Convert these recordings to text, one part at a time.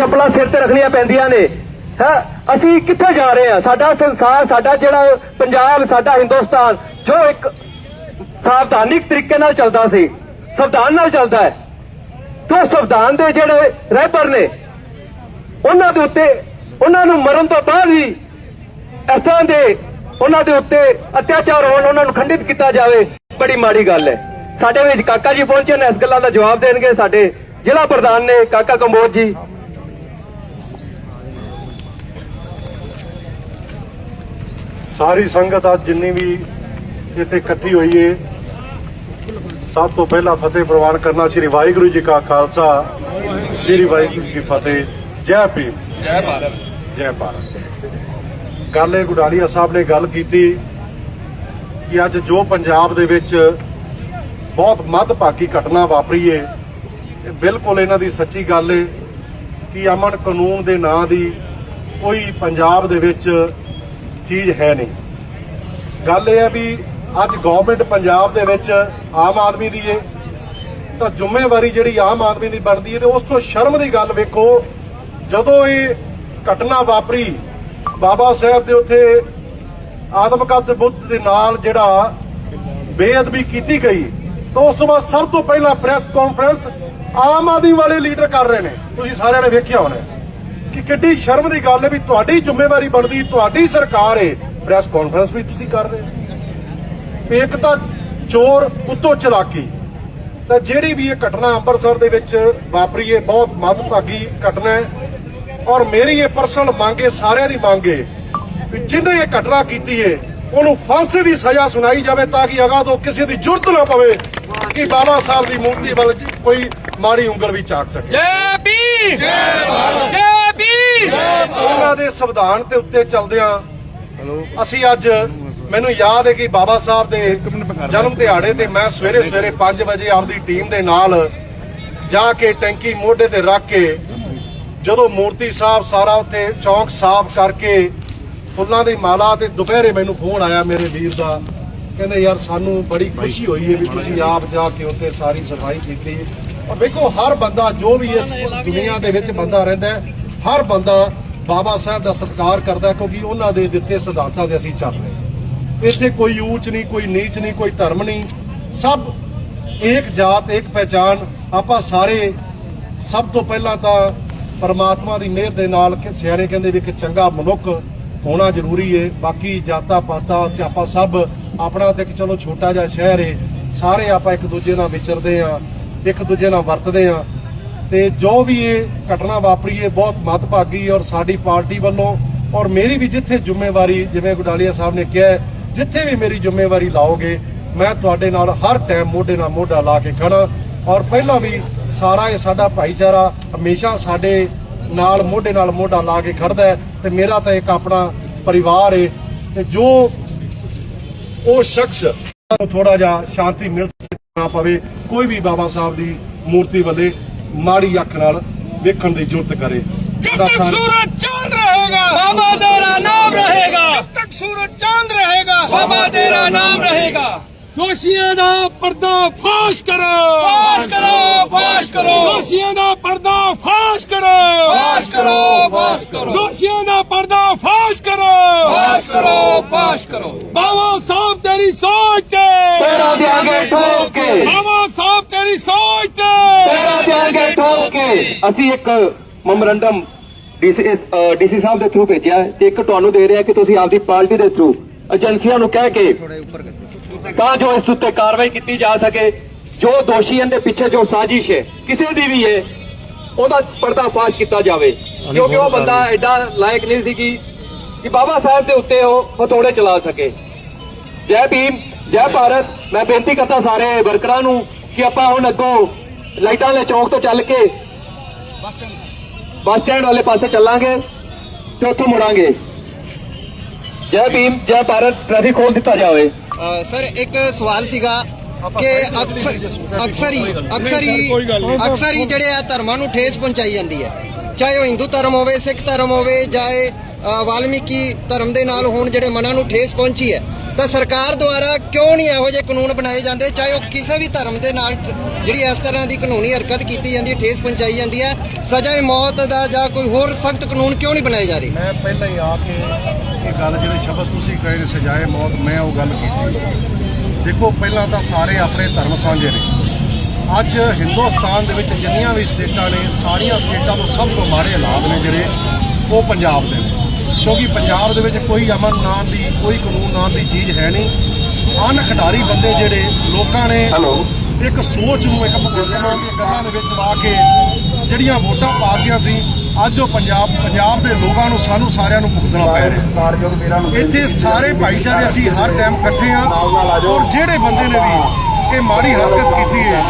ਚੱਪਲਾਂ ਸਿਰ ਤੇ ਰੱਖਣੀਆਂ ਪੈਂਦੀਆਂ ਨੇ। ਹੈ? ਅਸੀਂ ਕਿੱਥੇ ਜਾ ਰਹੇ ਹਾਂ? ਸਾਡਾ ਸੰਸਾਰ, ਸਾਡਾ ਜਿਹੜਾ ਪੰਜਾਬ, ਸਾਡਾ ਹਿੰਦੁਸਤਾਨ, ਜੋ ਇੱਕ ਸਾਵਧਾਨਿਕ ਤਰੀਕੇ ਨਾਲ ਚੱਲਦਾ ਸੀ, ਸੰਵਿਧਾਨ ਨਾਲ ਚੱਲਦਾ ਹੈ, ਤੋਂ ਸੰਵਿਧਾਨ ਦੇ ਜਿਹੜੇ ਰਹਿਬਰ ਨੇ, ਉਹਨਾਂ ਦੇ ਉੱਤੇ, ਉਹਨਾਂ ਨੂੰ ਮਰਨ ਤੋਂ ਬਾਅਦ ਵੀ ਇਸ ਤਰ੍ਹਾਂ ਦੇ ਉਹਨਾਂ ਦੇ ਉੱਤੇ ਅਤਿਆਚਾਰ ਹੋਣ, ਉਹਨਾਂ ਨੂੰ ਖੰਡਿਤ ਕੀਤਾ ਜਾਵੇ, ਬੜੀ ਮਾੜੀ ਗੱਲ ਹੈ। ਸਾਡੇ ਵਿੱਚ ਕਾਕਾ ਜੀ ਪਹੁੰਚੇ ਨੇ, ਇਸ ਗੱਲਾਂ ਦਾ ਜਵਾਬ ਦੇਣਗੇ ਸਾਡੇ ਜ਼ਿਲ੍ਹਾ ਪ੍ਰਧਾਨ ਨੇ, ਕਾਕਾ ਕੰਬੋਜ ਜੀ। ਸਾਰੀ ਸੰਗਤ ਅੱਜ ਜਿੰਨੀ ਵੀ ਇੱਥੇ ਇਕੱਠੀ ਹੋਈ ਏ ਸਭ ਤੋਂ ਪਹਿਲਾਂ ਫਤਿਹ ਪ੍ਰਵਾਨ ਕਰਨਾ ਸ੍ਰੀ ਵਾਹਿਗੁਰੂ ਜੀ ਕਾ ਖਾਲਸਾ ਸ੍ਰੀ ਵਾਹਿਗੁਰੂ ਜੀ ਕੀ ਫਤਿਹ। ਜੈ ਭੀਮ। ਜੈ ਭਾਰਤ। ਜੈ ਭਾਰਤ। ਇਹ ਗੁਡਾਲੀਆ ਸਾਹਿਬ ਨੇ ਗੱਲ ਕੀਤੀ ਕਿ ਅੱਜ ਜੋ ਪੰਜਾਬ ਦੇ ਵਿੱਚ ਬਹੁਤ ਮੱਧਭਾਗੀ ਘਟਨਾ ਵਾਪਰੀ ਏ ਇਹ ਬਿਲਕੁਲ ਇਹਨਾਂ ਦੀ ਸੱਚੀ ਗੱਲ ਏ ਕਿ ਅਮਨ ਕਾਨੂੰਨ ਦੇ ਨਾਂ ਦੀ ਕੋਈ ਪੰਜਾਬ ਦੇ ਵਿੱਚ ਚੀਜ਼ ਹੈ ਨਹੀਂ। ਗੱਲ ਇਹ ਹੈ ਵੀ ਅੱਜ ਗਵਰਨਮੈਂਟ ਪੰਜਾਬ ਦੇ ਵਿੱਚ ਆਮ ਆਦਮੀ ਦੀ ਏ, ਤਾਂ ਜ਼ਿੰਮੇਵਾਰੀ ਜਿਹੜੀ ਆਮ ਆਦਮੀ ਦੀ ਬਣਦੀ ਹੈ ਤੇ ਉਸ ਤੋਂ ਸ਼ਰਮ ਦੀ ਗੱਲ ਵੇਖੋ, ਜਦੋਂ ਇਹ ਘਟਨਾ ਵਾਪਰੀ, ਬਾਬਾ ਸਾਹਿਬ ਦੇ ਉੱਥੇ ਆਦਮਕਤ ਬੁੱਧ ਦੇ ਨਾਲ ਜਿਹੜਾ ਬੇਅਦਬੀ ਕੀਤੀ ਗਈ, ਤਾਂ ਉਸ ਤੋਂ ਬਾਅਦ ਸਭ ਤੋਂ ਪਹਿਲਾਂ ਪ੍ਰੈਸ ਕਾਨਫਰੰਸ ਆਮ ਆਦਮੀ ਵਾਲੇ ਲੀਡਰ ਕਰ ਰਹੇ ਨੇ। ਤੁਸੀਂ ਸਾਰਿਆਂ ਨੇ ਵੇਖਿਆ ਹੋਣਾ। ਕਿ ਕਿੱਡੀ ਸ਼ਰਮ ਦੀ ਗੱਲ ਹੈ ਵੀ ਤੁਹਾਡੀ ਜ਼ਿੰਮੇਵਾਰੀ ਬਣਦੀ, ਤੁਹਾਡੀ ਸਰਕਾਰ ਹੈ ਪ੍ਰੈਸ ਕਾਨਫਰੰਸ ਵੀ ਤੁਸੀਂ ਕਰ ਰਹੇ ਇੱਕ ਤਾਂ ਚੋਰ ਉੱਤੋਂ ਚਲਾਕੀ। ਤਾਂ ਜਿਹੜੀ ਵੀ ਇਹ ਘਟਨਾ ਅੰਮ੍ਰਿਤਸਰ ਦੇ ਵਿੱਚ ਵਾਪਰੀ ਹੈ ਬਹੁਤ ਮੱਧਭਾਗੀ ਘਟਨਾ ਹੈ। ਔਰ ਮੇਰੀ ਇਹ ਪਰਸਨਲ ਮੰਗ ਹੈ ਸਾਰਿਆਂ ਦੀ ਮੰਗ ਹੈ ਕਿ ਜਿਹਨੇ ਇਹ ਘਟਨਾ ਕੀਤੀ ਹੈ ਉਹਨੂੰ ਫਾਂਸੀ ਦੀ ਸਜ਼ਾ ਸੁਣਾਈ ਜਾਵੇ ਤਾਂ ਕਿ ਅਗਾਂਹ ਤੋਂ ਕਿਸੇ ਦੀ ਜੁਰਤ ਨਾ ਪਵੇ ਕਿ ਬਾਬਾ ਸਾਹਿਬ ਦੀ ਮੂਰਤੀ ਵੱਲ ਕੋਈ ਮਾੜੀ ਉਂਗਲ ਵੀ ਚਾਕ ਸਕੇ। ਜੈ ਭੀਮ! ਜੈ ਭਾਰਤ! ਜੈ ਉਹਨਾਂ ਦੇ ਸੰਵਿਧਾਨ ਦੇ ਉੱਤੇ ਚੱਲਦਿਆਂ ਅਸੀਂ ਅੱਜ ਮੈਨੂੰ ਯਾਦ ਹੈ ਕਿ ਬਾਬਾ ਸਾਹਿਬ ਦੇ ਜਨਮ ਦਿਹਾੜੇ ਤੇ ਮੈਂ ਸਵੇਰੇ ਸਵੇਰੇ 5 ਵਜੇ ਆਪਦੀ ਟੀਮ ਦੇ ਨਾਲ ਜਾ ਕੇ ਟੈਂਕੀ ਮੋਢੇ ਤੇ ਰੱਖ ਕੇ ਜਦੋਂ ਮੂਰਤੀ ਸਾਹਿਬ ਸਾਰਾ ਉੱਥੇ ਚੌਂਕ ਸਾਫ਼ ਕਰਕੇ ਫੁੱਲਾਂ ਦੀ ਮਾਲਾ ਤੇ ਦੁਪਹਿਰੇ ਮੈਨੂੰ ਫੋਨ ਆਇਆ ਮੇਰੇ ਵੀਰ ਦਾ ਕਹਿੰਦੇ ਯਾਰ ਸਾਨੂੰ ਬੜੀ ਖੁਸ਼ੀ ਹੋਈ ਹੈ ਵੀ ਤੁਸੀਂ ਆਪ ਜਾ ਕੇ ਉੱਥੇ ਸਾਰੀ ਸਫ਼ਾਈ ਕੀਤੀ ਔਰ ਵੇਖੋ ਹਰ ਬੰਦਾ ਜੋ ਵੀ ਇਸ ਦੁਨੀਆ ਦੇ ਵਿੱਚ ਬੰਦਾ ਰਹਿੰਦਾ ਹੈ, ਹਰ ਬੰਦਾ ਬਾਬਾ ਸਾਹਿਬ ਦਾ ਸਤਿਕਾਰ ਕਰਦਾ ਕਿਉਂਕਿ ਉਹਨਾਂ ਦੇ ਦਿੱਤੇ ਸਿਧਾਂਤਾਂ ਦੇ ਅਸੀਂ ਚੱਲ ਰਹੇ ਇੱਥੇ ਕੋਈ ਊਚ ਨਹੀਂ, ਕੋਈ ਨੀਚ ਨਹੀਂ, ਕੋਈ ਧਰਮ ਨਹੀਂ। ਸਭ ਇੱਕ ਜਾਤ, ਇੱਕ ਪਹਿਚਾਨ। ਆਪਾਂ ਸਾਰੇ ਸਭ ਤੋਂ ਪਹਿਲਾਂ ਤਾਂ ਪਰਮਾਤਮਾ ਦੀ ਮਿਹਰ ਦੇ ਨਾਲ ਕਿ ਸਿਆਣੇ ਕਹਿੰਦੇ ਵੀ ਇੱਕ ਚੰਗਾ ਮਨੁੱਖ ਹੋਣਾ ਜ਼ਰੂਰੀ ਏ। ਬਾਕੀ ਜਾਤਾਂ ਪਾਤਾਂ, ਸਿਆਪਾ ਸਭ ਆਪਣਾ ਤੇ ਇੱਕ ਚਲੋ ਛੋਟਾ ਜਿਹਾ ਸ਼ਹਿਰ ਏ। ਸਾਰੇ ਆਪਾਂ ਇੱਕ ਦੂਜੇ ਨਾਲ ਵਿਚਰਦੇ ਆ, ਇੱਕ ਦੂਜੇ ਨਾਲ ਵਰਤਦੇ ਆ। ਤੇ ਜੋ ਵੀ ਇਹ ਘਟਨਾ ਵਾਪਰੀ ਏ ਬਹੁਤ ਮੱਦਭਾਗੀ ਔਰ ਸਾਡੀ ਪਾਰਟੀ ਵੱਲੋਂ ਔਰ ਮੇਰੀ ਵੀ ਜਿੱਥੇ ਜ਼ਿੰਮੇਵਾਰੀ, ਜਿਵੇਂ ਗੁਡਾਲੀਆ ਸਾਹਿਬ ਨੇ ਕਿਹਾ ਜਿੱਥੇ ਵੀ ਮੇਰੀ ਜ਼ਿੰਮੇਵਾਰੀ ਲਾਓਗੇ, ਮੈਂ ਤੁਹਾਡੇ ਨਾਲ ਹਰ ਟਾਈਮ ਮੋਢੇ ਨਾਲ ਮੋਢਾ ਲਾ ਕੇ ਖੜਾ ਔਰ ਪਹਿਲਾਂ ਵੀ ਸਾਰਾ ਇਹ ਸਾਡਾ ਭਾਈਚਾਰਾ ਹਮੇਸ਼ਾ ਸਾਡੇ ਨਾਲ ਮੋਢੇ ਨਾਲ ਮੋਢਾ ਲਾ ਕੇ ਖੜਦਾ ਹੈ ਤੇ ਮੇਰਾ ਤਾਂ ਇੱਕ ਆਪਣਾ ਪਰਿਵਾਰ ਹੈ ਤੇ ਜੋ ਉਹ ਸ਼ਖਸ ਥੋੜਾ ਜਿਹਾ ਸ਼ਾਂਤੀ ਮਿਲ ਨਾ ਪਵੇ, ਕੋਈ ਵੀ ਬਾਬਾ ਸਾਹਿਬ ਦੀ ਮੂਰਤੀ ਵੱਲੇ ਮਾੜੀ ਅੱਖ ਨਾਲ ਵੇਖਣ ਦੀ ਜੁਰਤ ਕਰੇ जब तक सूरज चांद रहेगा बाबा तेरा नाम रहेगा जब तक सूरज चांद रहेगा बाबा तेरा नाम रहेगा ਦੋਸ਼ੀਆਂ ਦਾ ਪਰਦਾ ਫਾਸ਼ ਕਰੋ ਫਾਸ਼ ਕਰੋ ਫਾਸ਼ ਕਰੋ ਦੋਸ਼ੀਆਂ ਦਾ ਪਰਦਾ ਫਾਸ਼ ਕਰੋ ਫਾਸ਼ ਕਰੋ ਫਾਸ਼ ਕਰੋ ਦੋਸ਼ੀਆਂ ਦਾ ਪਰਦਾ ਫਾਸ਼ ਕਰੋ ਫਾਸ਼ ਕਰੋ ਫਾਸ਼ ਕਰੋ ਬਾਬਾ ਸਾਹਿਬ ਤੇਰੀ ਸੋਚ ਤੇ ਪੈਰਾਂ ਦਿਆਂਗੇ ਠੋਕ ਕੇ ਬਾਬਾ ਅਸੀਂ ਇੱਕ ਮੈਮੋਰੰਡਮ ਡੀਸੀ ਡੀਸੀ ਸਾਹਿਬ ਦੇ ਥਰੂ ਭੇਜਿਆ ਤੇ ਇੱਕ ਤੁਹਾਨੂੰ ਦੇ ਰਿਹਾ ਕਿ ਤੁਸੀਂ ਆਪਦੀ ਪਾਰਟੀ ਦੇ ਥਰੂ ਏਜੰਸੀਆਂ ਨੂੰ ਕਹਿ ਕੇ ਤਾਂ ਜੋ ਇਸ ਉੱਤੇ ਕਾਰਵਾਈ ਕੀਤੀ ਜਾ ਸਕੇ ਜੋ ਦੋਸ਼ੀ ਇਹਦੇ ਪਿੱਛੇ ਜੋ ਸਾਜ਼ਿਸ਼ ਹੈ ਕਿਸੇ ਦੀ ਵੀ ਹੈ ਉਹਦਾ ਪਰਦਾਫਾਸ਼ ਕੀਤਾ ਜਾਵੇ। ਕਿਉਂਕਿ ਉਹ ਬੰਦਾ ਐਡਾ ਲਾਇਕ ਨਹੀਂ ਸੀ ਕਿ ਕਿ ਬਾਬਾ ਸਾਹਿਬ ਦੇ ਉੱਤੇ ਉਹ ਹਥੌੜੇ ਚਲਾ ਸਕੇ। ਜੈ ਭੀਮ ਜੈ ਭਾਰਤ ਮੈਂ ਬੇਨਤੀ ਕਰਦਾ ਸਾਰੇ ਵਰਕਰਾਂ ਨੂੰ ਕਿ ਆਪਾਂ ਹੁਣ ਅੱਗੋਂ ਲਾਈਟਾਂ ਵਾਲੇ ਚੌਂਕ ਤੋਂ ਚੱਲ ਕੇ ਬੱਸ ਸਟੈਂਡ ਵਾਲੇ ਪਾਸੇ ਚੱਲਾਂਗੇ ਤੇ ਉੱਥੋਂ ਮੁੜਾਂਗੇ। ਜੈ ਭੀਮ ਜੈ ਭਾਰਤ ਟ੍ਰੈਫਿਕ ਖੋਲ ਦਿੱਤਾ ਜਾਵੇ। ਸਰ ਇੱਕ ਸਵਾਲ ਸੀਗਾ ਕਿ ਅਕਸਰ ਅਕਸਰ ਹੀ ਅਕਸਰ ਹੀ ਅਕਸਰ ਹੀ ਜਿਹੜੇ ਆ ਧਰਮਾਂ ਨੂੰ ਠੇਸ ਪਹੁੰਚਾਈ ਜਾਂਦੀ ਹੈ। ਚਾਹੇ ਉਹ ਹਿੰਦੂ ਧਰਮ ਹੋਵੇ ਸਿੱਖ ਧਰਮ ਹੋਵੇ ਚਾਹੇ ਵਾਲਮੀਕੀ ਧਰਮ ਦੇ ਨਾਲ ਹੋਣ ਜਿਹੜੇ ਮਨਾਂ ਨੂੰ ਠੇਸ ਪਹੁੰਚੀ ਹੈ। ਤਾਂ ਸਰਕਾਰ ਦੁਆਰਾ ਕਿਉਂ ਨਹੀਂ ਇਹੋ ਜਿਹੇ ਕਾਨੂੰਨ ਬਣਾਏ ਜਾਂਦੇ? ਚਾਹੇ ਉਹ ਕਿਸੇ ਵੀ ਧਰਮ ਦੇ ਨਾਲ ਜਿਹੜੀ ਇਸ ਤਰ੍ਹਾਂ ਦੀ ਕਾਨੂੰਨੀ ਹਰਕਤ ਕੀਤੀ ਜਾਂਦੀ ਹੈ, ਠੇਸ ਪਹੁੰਚਾਈ ਜਾਂਦੀ ਹੈ ਸਜਾਏ ਮੌਤ ਦਾ ਜਾਂ ਕੋਈ ਹੋਰ ਸਖਤ ਕਾਨੂੰਨ ਕਿਉਂ ਨਹੀਂ ਬਣਾਏ ਜਾ ਰਹੇ? ਮੈਂ ਪਹਿਲਾਂ ਹੀ ਆ ਕੇ ਇਹ ਗੱਲ ਜਿਹੜੇ ਸ਼ਬਦ ਤੁਸੀਂ ਕਹੇ ਨੇ ਸਜਾਏ ਮੌਤ, ਮੈਂ ਉਹ ਗੱਲ ਕੀਤੀ ਦੇਖੋ, ਪਹਿਲਾਂ ਤਾਂ ਸਾਰੇ ਆਪਣੇ ਧਰਮ ਸਾਂਝੇ ਨੇ। ਅੱਜ ਹਿੰਦੁਸਤਾਨ ਦੇ ਵਿੱਚ ਜਿੰਨੀਆਂ ਵੀ ਸਟੇਟਾਂ ਨੇ, ਸਾਰੀਆਂ ਸਟੇਟਾਂ ਤੋਂ ਸਭ ਤੋਂ ਮਾੜੇ ਹਾਲਾਤ ਨੇ ਜਿਹੜੇ, ਉਹ ਪੰਜਾਬ ਦੇ ਨੇ। ਕਿਉਂਕਿ ਪੰਜਾਬ ਦੇ ਵਿੱਚ ਕੋਈ ਅਮਨ ਨਾਂ ਦੀ ਕੋਈ ਕਾਨੂੰਨ ਨਾਂ ਦੀ ਚੀਜ਼ ਹੈ ਨਹੀਂ। ਅਨ ਖਿਡਾਰੀ ਬੰਦੇ ਜਿਹੜੇ ਲੋਕਾਂ ਨੇ ਹੈਲੋ ਇੱਕ ਸੋਚ ਨੂੰ ਇੱਕ ਭਗਵੰਤ ਮਾਨ ਦੀਆਂ ਗੱਲਾਂ ਦੇ ਵਿੱਚ ਵਾ ਕੇ ਜਿਹੜੀਆਂ ਵੋਟਾਂ ਪਾ ਗਈਆਂ ਸੀ ਅੱਜ ਉਹ ਪੰਜਾਬ ਪੰਜਾਬ ਦੇ ਲੋਕਾਂ ਨੂੰ ਸਾਨੂੰ ਸਾਰਿਆਂ ਨੂੰ ਭੁਗਤਣਾ ਪੈ ਰਿਹਾ। ਇੱਥੇ ਸਾਰੇ ਭਾਈਚਾਰੇ ਅਸੀਂ ਹਰ ਟਾਈਮ ਇਕੱਠੇ ਆ ਔਰ ਜਿਹੜੇ ਬੰਦੇ ਨੇ ਵੀ ਇਹ ਮਾੜੀ ਹਰਕਤ ਕੀਤੀ ਹੈ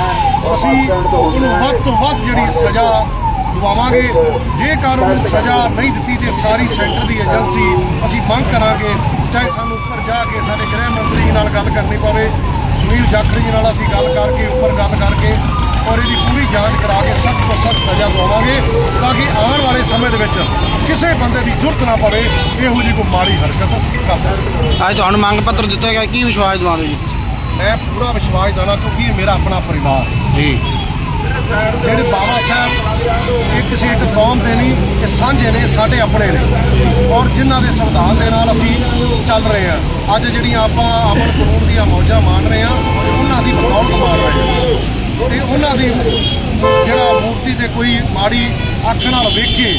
ਅਸੀਂ ਉਹਨੂੰ ਵੱਧ ਤੋਂ ਵੱਧ ਜਿਹੜੀ ਸਜ਼ਾ ਦਵਾਵਾਂਗੇ। ਜੇਕਰ ਉਹਨੂੰ ਸਜ਼ਾ ਨਹੀਂ ਦਿੱਤੀ ਤੇ ਸਾਰੀ ਸੈਂਟਰ ਦੀ ਏਜੰਸੀ ਅਸੀਂ ਮੰਗ ਕਰਾਂਗੇ ਚਾਹੇ ਸਾਨੂੰ ਉੱਪਰ ਜਾ ਕੇ ਸਾਡੇ ਗ੍ਰਹਿ ਮੰਤਰੀ ਜੀ ਨਾਲ ਗੱਲ ਕਰਨੀ ਪਵੇ। ਸੁਨੀਲ ਜਾਖੜ ਜੀ ਨਾਲ ਅਸੀਂ ਗੱਲ ਕਰਕੇ ਉੱਪਰ ਗੱਲ ਕਰਕੇ ਔਰ ਇਹਦੀ ਪੂਰੀ ਜਾਂਚ ਕਰਾ ਕੇ ਸਖਤ ਤੋਂ ਸਖਤ ਸਜ਼ਾ ਦਵਾਵਾਂਗੇ ਤਾਂ ਕਿ ਆਉਣ ਵਾਲੇ ਸਮੇਂ ਦੇ ਵਿੱਚ ਕਿਸੇ ਬੰਦੇ ਦੀ ਜ਼ਰੂਰਤ ਨਾ ਪਵੇ ਇਹੋ ਜਿਹੀ ਕੋਈ ਮਾੜੀ ਹਰਕਤ ਕਰ ਸਕੇ ਅੱਜ ਤੁਹਾਨੂੰ ਮੰਗ ਪੱਤਰ ਦਿੱਤਾ ਗਿਆ ਕੀ ਵਿਸ਼ਵਾਸ ਦਿਵਾਉਂਦੇ ਜੀ ਮੈਂ ਪੂਰਾ ਵਿਸ਼ਵਾਸ ਦਿਵਾਉਣਾ ਕਿਉਂਕਿ ਇਹ ਮੇਰਾ ਆਪਣਾ ਪਰਿਵਾਰ ਜੀ। ਜਿਹੜੇ ਬਾਬਾ ਸਾਹਿਬ ਇਹ ਕਿਸੇ ਇੱਕ ਕੌਮ ਦੇ ਨਹੀਂ ਇਹ ਸਾਂਝੇ ਨੇ ਸਾਡੇ ਆਪਣੇ ਨੇ। ਔਰ ਜਿਨ੍ਹਾਂ ਦੇ ਸੰਵਿਧਾਨ ਦੇ ਨਾਲ ਅਸੀਂ ਚੱਲ ਰਹੇ ਹਾਂ। ਅੱਜ ਜਿਹੜੀਆਂ ਆਪਾਂ ਅਮਨ ਕਾਨੂੰਨ ਦੀਆਂ ਮੌਜਾਂ ਮਾਣ ਰਹੇ ਹਾਂ, ਉਹਨਾਂ ਦੀ ਬਦੌਲਤ ਮਾਣ ਰਹੇ ਹਾਂ। ਤੇ ਉਹਨਾਂ ਦੀ ਜਿਹੜਾ ਮੂਰਤੀ ਤੇ ਕੋਈ ਮਾੜੀ ਅੱਖ ਨਾਲ ਵੇਖੇ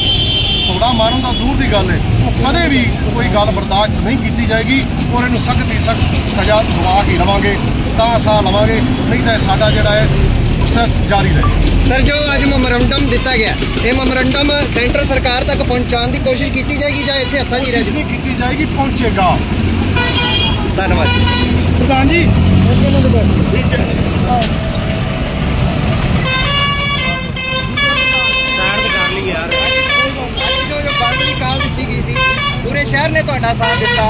ਥੋੜਾ ਮਾਰਨ ਦਾ ਦੂਰ ਦੀ ਗੱਲ ਹੈ। ਉਹ ਕਦੇ ਵੀ ਕੋਈ ਗੱਲ ਬਰਦਾਸ਼ਤ ਨਹੀਂ ਕੀਤੀ ਜਾਏਗੀ ਔਰ ਇਹਨੂੰ ਸਖਤ ਦੀ ਸਖਤ ਸਜ਼ਾ ਦਵਾ ਕੇ ਲਵਾਂਗੇ, ਤਾਂ ਸਾਹ ਲਵਾਂਗੇ। ਨਹੀਂ ਤਾਂ ਇਹ ਸਾਡਾ ਜਿਹੜਾ ਹੈ ਉਸ ਜਾਰੀ ਰਹੇ। ਸਰ ਜੋ ਅੱਜ ਮੈਮੋਰੰਡਮ ਦਿੱਤਾ ਗਿਆ ਇਹ ਮੈਮੋਰੰਡਮ ਸੈਂਟਰ ਸਰਕਾਰ ਤੱਕ ਪਹੁੰਚਾਉਣ ਦੀ ਕੋਸ਼ਿਸ਼ ਕੀਤੀ ਜਾਏਗੀ ਜਾਂ ਇੱਥੇ ਹੱਥਾਂ 'ਚ ਹੀ ਰਹਿ ਕੋਸ਼ਿਸ਼ ਨਹੀਂ ਕੀਤੀ ਜਾਏਗੀ ਪਹੁੰਚੇਗਾ। ਧੰਨਵਾਦ ਪ੍ਰਧਾਨ ਜੀ। ਅੱਜ ਜੋ ਜੋ ਬੰਦ ਦੀ ਕਾਲ ਦਿੱਤੀ ਗਈ ਸੀ ਪੂਰੇ ਸ਼ਹਿਰ ਨੇ ਤੁਹਾਡਾ ਸਾਥ ਦਿੱਤਾ।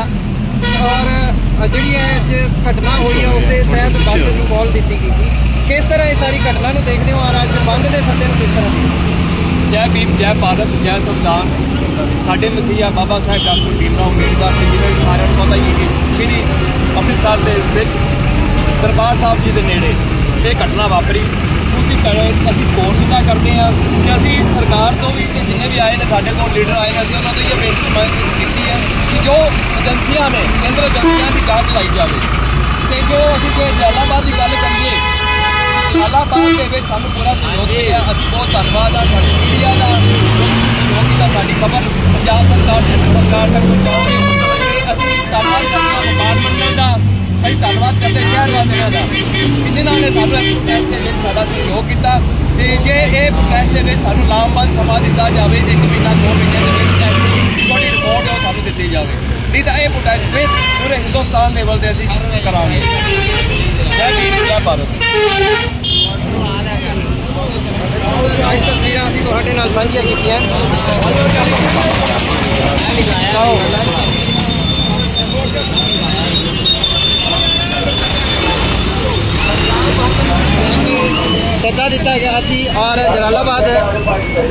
ਔਰ ਜਿਹੜੀ ਇਹ ਅੱਜ ਘਟਨਾ ਹੋਈ ਹੈ ਉਸ ਦੇ ਤਹਿਤ ਬੰਦ ਦੀ ਕਾਲ ਦਿੱਤੀ ਗਈ ਸੀ। ਕਿਸ ਤਰ੍ਹਾਂ ਇਹ ਸਾਰੀ ਘਟਨਾ ਨੂੰ ਦੇਖਦੇ ਹੋ ਔਰ ਅੱਜ ਬੰਦ ਦੇ ਸੱਦੇ ਨੂੰ ਕਿਸ ਤਰ੍ਹਾਂ ਦੇਖਦੇ ਹੋ? ਜੈ ਭੀਮ, ਜੈ ਭਾਰਤ, ਜੈ ਸੰਵਿਧਾਨ ਸਾਡੇ ਮਸੀਹਾ ਬਾਬਾ ਸਾਹਿਬ ਡਾਕਟਰ ਭੀਮਰਾਓ ਅੰਬੇਡਕਰ ਜੀ ਜਿਵੇਂ ਕਿ ਸਾਰਿਆਂ ਨੂੰ ਪਤਾ ਹੀ ਹੈ ਸ਼੍ਰੀ ਅੰਮ੍ਰਿਤਸਰ ਦੇ ਵਿੱਚ ਦਰਬਾਰ ਸਾਹਿਬ ਜੀ ਦੇ ਨੇੜੇ ਇਹ ਘਟਨਾ ਵਾਪਰੀ। ਉਹਦੀ ਘੜੇ ਅਸੀਂ ਕੋਰ ਵੀ ਕਰਦੇ ਹਾਂ ਕਿ ਅਸੀਂ ਸਰਕਾਰ ਤੋਂ ਵੀ ਤੇ ਜਿੰਨੇ ਵੀ ਆਏ ਨੇ, ਸਾਡੇ ਕੋਲ ਲੀਡਰ ਆਏ ਨੇ, ਅਸੀਂ ਉਹਨਾਂ ਤੋਂ ਇਹ ਬੇਨਤੀ ਮੰਗ ਕੀਤੀ ਹੈ ਕਿ ਜੋ ਏਜੰਸੀਆਂ ਨੇ, ਕੇਂਦਰ ਏਜੰਸੀਆਂ ਦੀ ਜਾਂਚ ਲਾਈ ਜਾਵੇ। ਤੇ ਜੋ ਅਸੀਂ ਕੋਈ ਜਲਾਲਾਬਾਦ ਦੀ ਗੱਲ ਕਰੀਏ ਜਲਾਲਾਬਾਦ ਦੇ ਵਿੱਚ ਸਾਨੂੰ ਪੂਰਾ ਸਹਿਯੋਗ ਮਿਲਿਆ। ਅਸੀਂ ਬਹੁਤ ਧੰਨਵਾਦ ਆ ਸਾਡੀ ਮੀਡੀਆ ਦਾ ਜੋ ਕੀਤਾ ਸਾਡੀ ਖਬਰ ਪੰਜਾਬ ਸਰਕਾਰ ਤੇ ਸਰਕਾਰ ਤੱਕ ਪਹੁੰਚਾਉਂਦੇ ਅਸੀਂ ਧੰਨਵਾਦ ਕਰਦੇ ਹਾਂ ਵਪਾਰ ਮੰਡਲ ਦਾ ਅਸੀਂ ਧੰਨਵਾਦ ਕਰਦੇ ਸ਼ਹਿਰ ਵਾਸੀਆਂ ਦਾ। ਕਿ ਜਿਨ੍ਹਾਂ ਨੇ ਸਾਨੂੰ ਇਸ ਪ੍ਰੋਟੈਸਟ ਦੇ ਵਿੱਚ ਸਾਡਾ ਸਹਿਯੋਗ ਕੀਤਾ। ਤੇ ਜੇ ਇਹ ਪ੍ਰੋਟੈਸਟ ਦੇ ਵਿੱਚ ਸਾਨੂੰ ਲਾਮਬੰਦ ਸਮਾਂ ਦਿੱਤਾ ਜਾਵੇ ਇੱਕ ਮਹੀਨਾ, ਦੋ ਮਹੀਨੇ ਦੇ ਵਿੱਚ ਐਸੀ ਤੁਹਾਡੀ ਰਿਪੋਰਟ ਉਹ ਸਾਨੂੰ ਦਿੱਤੀ ਜਾਵੇ। ਨਹੀਂ ਤਾਂ ਇਹ ਪ੍ਰੋਟੈਸਟ ਫਿਰ ਪੂਰੇ ਹਿੰਦੁਸਤਾਨ ਲੈਵਲ ਤੇ ਅਸੀਂ ਕਰਾਂਗੇ। ਜੈ ਭੀਮ ਜੈ ਭਾਰਤ। ਅੱਜ ਤਸਵੀਰਾਂ ਅਸੀਂ ਤੁਹਾਡੇ ਨਾਲ ਸਾਂਝੀਆਂ ਕੀਤੀਆਂ ਸੱਦਾ ਦਿੱਤਾ ਗਿਆ ਸੀ ਔਰ ਜਲਾਲਾਬਾਦ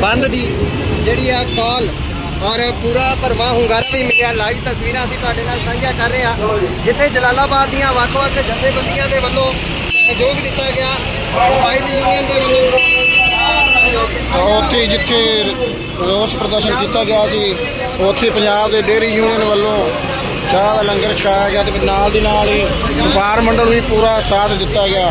ਬੰਦ ਦੀ ਜਿਹੜੀ ਆ ਕਾਲ ਔਰ ਪੂਰਾ ਭਰਵਾਂ ਹੁੰਗਾਰਾ ਵੀ ਮਿਲਿਆ। ਲਾਈਵ ਤਸਵੀਰਾਂ ਅਸੀਂ ਤੁਹਾਡੇ ਨਾਲ ਸਾਂਝਾ ਕਰ ਰਹੇ ਹਾਂ। ਜਿੱਥੇ ਜਲਾਲਾਬਾਦ ਦੀਆਂ ਵੱਖ-ਵੱਖ ਜਥੇਬੰਦੀਆਂ ਦੇ ਵੱਲੋਂ ਸਹਿਯੋਗ ਦਿੱਤਾ ਗਿਆ। ਮੋਬਾਈਲ ਯੂਨੀਅਨ ਦੇ ਵੱਲੋਂ ਸਹਿਯੋਗ ਦਿੱਤਾ ਤਾਂ ਉੱਥੇ ਜਿੱਥੇ ਰੋਸ ਪ੍ਰਦਰਸ਼ਨ ਕੀਤਾ ਗਿਆ ਸੀ, ਉੱਥੇ ਪੰਜਾਬ ਦੇ ਡੇਅਰੀ ਯੂਨੀਅਨ ਵੱਲੋਂ ਚਾਹ ਦਾ ਲੰਗਰ ਛਕਾਇਆ ਗਿਆ ਤੇ ਨਾਲ ਦੀ ਨਾਲ ਹੀ ਵਪਾਰ ਮੰਡਲ ਵੀ ਪੂਰਾ ਸਾਥ ਦਿੱਤਾ ਗਿਆ।